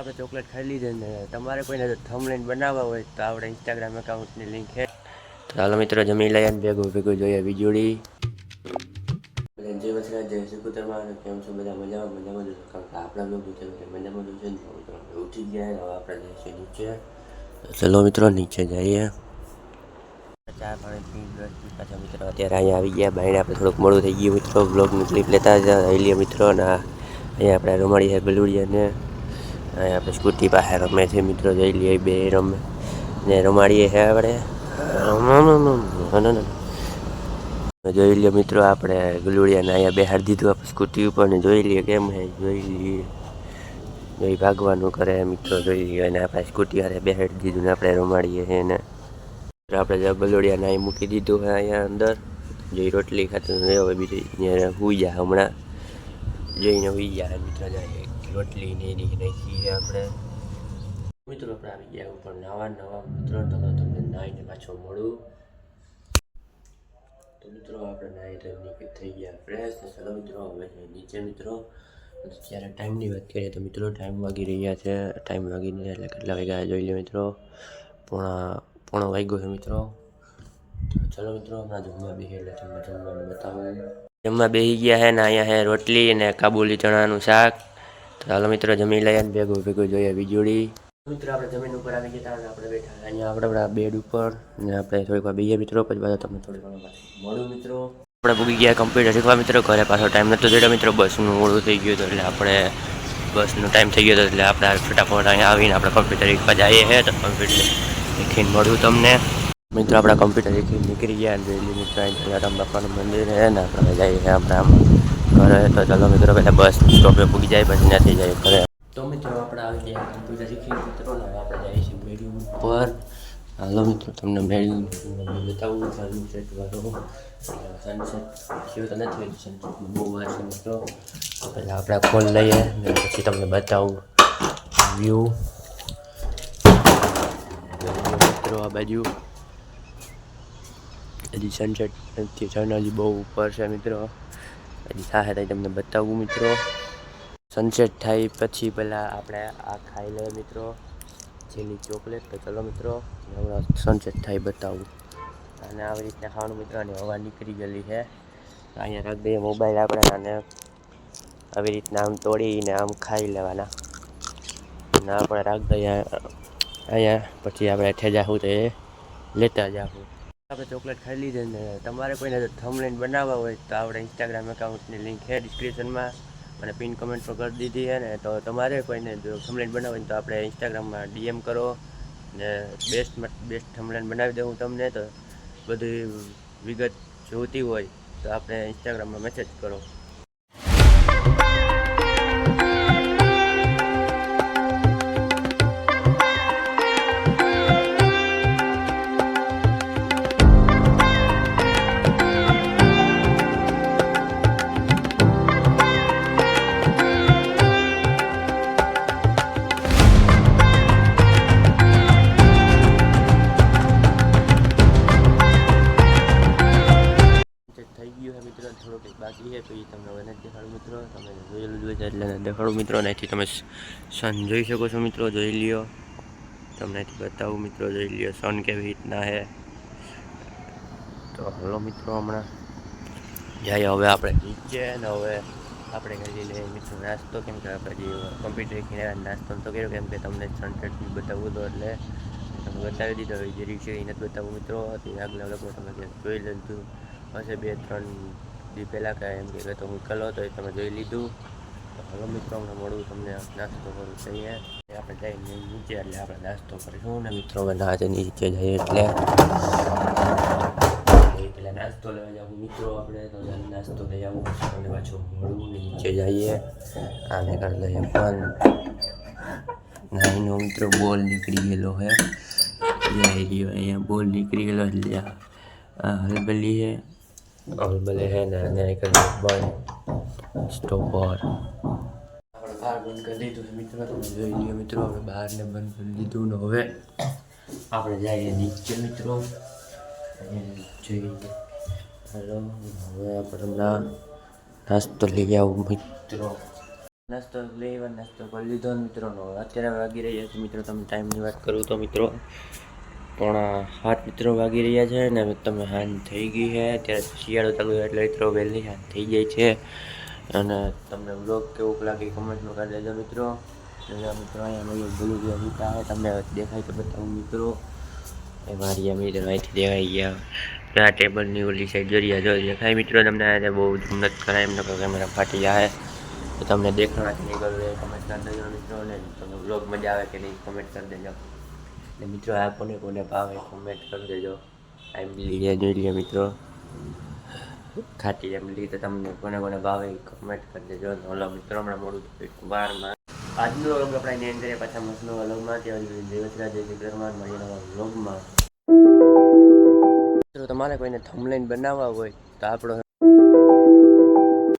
આપણે ચોકલેટ ખાઈ લીધી ને તમારે કોઈને થમલેન બનાવવા હોય તો આપણે ઇન્સ્ટાગ્રામ એકાઉન્ટની લિંક છે. હાલો મિત્રો, જમી લઈએ અને ભેગું ભેગું જોઈએ વીજળી જય જે જય શ્રી કુતરમાં અને કેમ છો? બધા મજામાં? મજામાં જ કારણ કે આપણા લોકો છે કે મજામાં જ ને ઉઠી ગયા હવે આપણે જઈશું નીચે. ચાલો ચલો મિત્રો, નીચે જઈએ. ચા પાણી પી પાછા મિત્રો અત્યારે અહીંયા આવી ગયા. બાઈને આપણે થોડુંક મોડું થઈ ગયું. મિત્રો બ્લોગની ક્લિપ લેતા હતા રહી લઈએ મિત્રો, અને અહીંયા આપણે રમાડી છે ગલુડિયાને અહીંયા આપણે સ્કૂટી પાસે રમે છે, મિત્રો, જઈ લઈએ બે રમે. ને રમાડીએ છે આપણે. જોઈ લઈએ મિત્રો, આપણે ગલુડિયાને અહીંયા બેહાડી દીધું, આપણે સ્કૂટી ઉપર, ને જોઈ લઈએ કેમ હે જોઈ લઈએ જોઈ ભાગવાનું કરે, મિત્રો, જોઈ લઈએ અને આપણે સ્કૂટી હારે બેહાડી દીધું ને આપણે રમાડીએ છે ને આપણે ગલુડિયાને અહીં મૂકી દીધું છે અહીંયા અંદર. જોઈ રોટલી ખાતું હવે બીજી અહીંયા હુઈ જાય હમણાં. જોઈને હુઈ જાય મિત્રો જાય રોટલી ને એની નાખીએ આપણે. મિત્રો, આપણે આવી ગયા ઉપર નવા નવા મિત્રો, તો તમને નાઈને પાછો મળું. તો મિત્રો, આપણે નાઈ તો નીકળી થઈ ગયા ફ્રેશ ને ચલો મિત્રો, હવે નીચે મિત્રો. જ્યારે ટાઈમની વાત કરીએ તો મિત્રો ટાઈમ વાગી રહ્યા છે. ટાઈમ વાગીને એટલે કેટલા વાગ્યા જોઈ લે મિત્રો. પોણા, પોણો વાગ્યો છે મિત્રો. ચલો મિત્રો, હમણાં જમવા બેસી એટલે તમને જમવાનું બતાવું. જમવા બેસી ગયા છે ને અહીંયા છે રોટલી અને કાબુલી ચણાનું શાક. ચાલો મિત્રો, જમી લઈએ ને ભેગું ભેગું જોઈએ વીજળી. મિત્રો, આપણે જમીન ઉપર આવી ગયા અને આપણે બેઠા અહીંયા આપણે આપણા બેડ ઉપર ને આપણે થોડીક વાર બીજા મિત્રો, પછી બધા તમને થોડીક વાર મિત્રો. આપણે ભૂગી ગયા કમ્પ્યુટર શીખવા મિત્રો, ઘરે પાછો ટાઈમ નહોતો જોયો મિત્રો, બસનું મોડું થઈ ગયું હતું એટલે આપણે બસનો ટાઈમ થઈ ગયો હતો એટલે આપણે ફટાફટ અહીંયા આવીને આપણે કમ્પ્યુટર શીખવા જઈએ છીએ તો કમ્પ્યુટર શીખીને મળ્યું તમને. મિત્રો, આપણા કમ્પ્યુટર શીખીને નીકળી ગયા અને મિત્રો, અહીંયા જલારામ બાપાનું મંદિર છે ને આપણે જઈએ આપણે આમ. ઘરે, તો ચાલો મિત્રો પહેલાં બસ સ્ટોપે પૂગી જાય, પછી ત્યાંથી જાય ઘરે. તો મિત્રો, આપણે આવી ગયા કમ્પ્યુટર શીખી મિત્રો આપણે જઈએ છીએ ઉપર. હાલો મિત્રો, તમને મેળવી બતાવું. સનસેટ વાળો. સનસેટ થયો તો નથી સનસેટ બહુ વાર છે મિત્રો. પહેલાં આપણે ખોલ લઈએ, ને પછી તમને બતાવું. વ્યૂ મિત્રો, આ બાજુ. હજી સનસેટ નથી હજી બહુ ઉપર છે મિત્રો. હજી સાથે થાય તમને બતાવું મિત્રો. સનસેટ થાય પછી પહેલાં આપણે આ ખાઈ લઈએ મિત્રો. જેની ચોકલેટ. તો ચલો મિત્રો હમણાં સનસેટ થાય બતાવું. અને આવી રીતના ખાવાનું મિત્રો, અને હવા નીકળી ગયેલી છે. અહીંયા રાખી દઈએ મોબાઈલ આપણે, અને આવી રીતના આમ તોડીને આમ ખાઈ લેવાના. અને આપણે રાખી દઈએ, અહીંયા, પછી આપણે ઠેજા હું તો એ લેતા જાવું. આપણે ચોકલેટ ખાઈ લીધી ને તમારે કોઈને થમલેન બનાવવા હોય તો આપણે ઇન્સ્ટાગ્રામ એકાઉન્ટની લિંક છે ડિસ્ક્રિપ્શનમાં અને પિન કમેન્ટ પર કરી દીધી છે ને તો તમારે કોઈને જો થમલેન બનાવવા તો આપણે ઇન્સ્ટાગ્રામમાં ડીએમ કરો ને બેસ્ટ બેસ્ટ થમલેન બનાવી દઉં તમને. તો બધી વિગત જોઈતી હોય તો આપણે ઇન્સ્ટાગ્રામમાં મેસેજ કરો. જોયેલું છે એટલે દેખાડું મિત્રો, અહીંથી તમે સન જોઈ શકો છો મિત્રો, જોઈ લ્યો. તમને બતાવું મિત્રો, જોઈ લ્યો, સન કેવી રીતના છે. તો હલો મિત્રો, હમણાં જઈએ હવે આપણે નીચે ને હવે આપણે કરી લઈએ મિત્રો, નાસ્તો કેમ કે આપણે જે કમ્પ્યુટર શીખીને નાસ્તો તો કર્યો, કેમ કે તમને સનસેટ બતાવવું હતો એટલે તમે બતાવી દીધો, હવે જે રીક્ષે એ નથી બતાવવું મિત્રો. તે આગલા લોકો તમે જોઈ લીધું હશે બે ત્રણ દી પહેલાં કે એમ કે તો હું કલો તો એ તમે જોઈ લીધું. તો હલો મિત્રો હમણાં મળું તમને નાસ્તો કરું થઈએ આપણે જઈને નીચે એટલે આપણે નાસ્તો કરીશું ને મિત્રો, હવે ના નીચે જઈએ એટલે. એટલે નાસ્તો લેવા જાવ મિત્રો આપણે, તો જલ્દી નાસ્તો લઈ આવું. અને પાછું મળવું ને નીચે જઈએ. આને કરી લઈએ પણ નાઈનો મિત્રો, બોલ નીકળી ગયેલો છે જઈ રહ્યો અહીંયા બોલ નીકળી ગયેલો એટલે આ આ હલબલી છે હલબલે છે ને અને કરી બંધ સ્ટોપર. આપણે બહાર બંધ કરી દીધું છે મિત્રો તમે જોઈ લ્યો મિત્રો આપણે બહારને બંધ કરી દીધું ને હવે આપણે જઈએ નીચે મિત્રો. જોઈએ હલો હવે આપણે હમણાં નાસ્તો લઈ આવું મિત્રો. નાસ્તો લઈ નાસ્તો કરી લીધો. ને મિત્રોનો અત્યારે વાગી રહ્યા છે મિત્રો. તમે ટાઈમની વાત કરું તો મિત્રો. પોણા સાત મિત્રો વાગી રહ્યા છે ને હવે તમે હાન થઈ ગઈ છે. અત્યારે શિયાળો ચાલુ છે એટલે મિત્રો વહેલી હાન થઈ જાય છે. અને તમને બ્લોગ કેવું લાગે કમેન્ટમાં કરી દેજો મિત્રો. એટલે મિત્રો અહીંયા મયુર બોલું ગયા મીઠા છે. તમને દેખાય તો બતાવું મિત્રો. એ મારી આ મિત્રો અહીંથી દેખાઈ ગયા. આ ટેબલની ઓલી સાઈડ જોરિયા જો દેખાય મિત્રો તમને. આજે બહુ જુમનત કરાય એમને કેમેરા ફાટી જાય. તો તમને દેખાણા કે નહીં કરવું એ કમેન્ટ કરી દેજો મિત્રો. અને તમને બ્લોગ મજા આવે કે નહીં કમેન્ટ કરી દેજો. ને મિત્રો આ કોને કોને ભાવે કમેન્ટ કરી દેજો. આમ લીએ જોઈ લઈએ મિત્રો. ખાટી એમ તો તમને કોને કોને ભાવે કોમેન્ટ કરી દેજો. ઓલો મિત્રો હમણાં મોડું થયું બારમાં. આજનો વ્લોગ આપણે એની અંદર પાછા મસનો વ્લોગમાં ત્યાં સુધી જે જય કૃષ્ણ મળીએ નવા વ્લોગમાં. મિત્રો તમારે કોઈને થમલાઈન બનાવવા હોય તો આપણો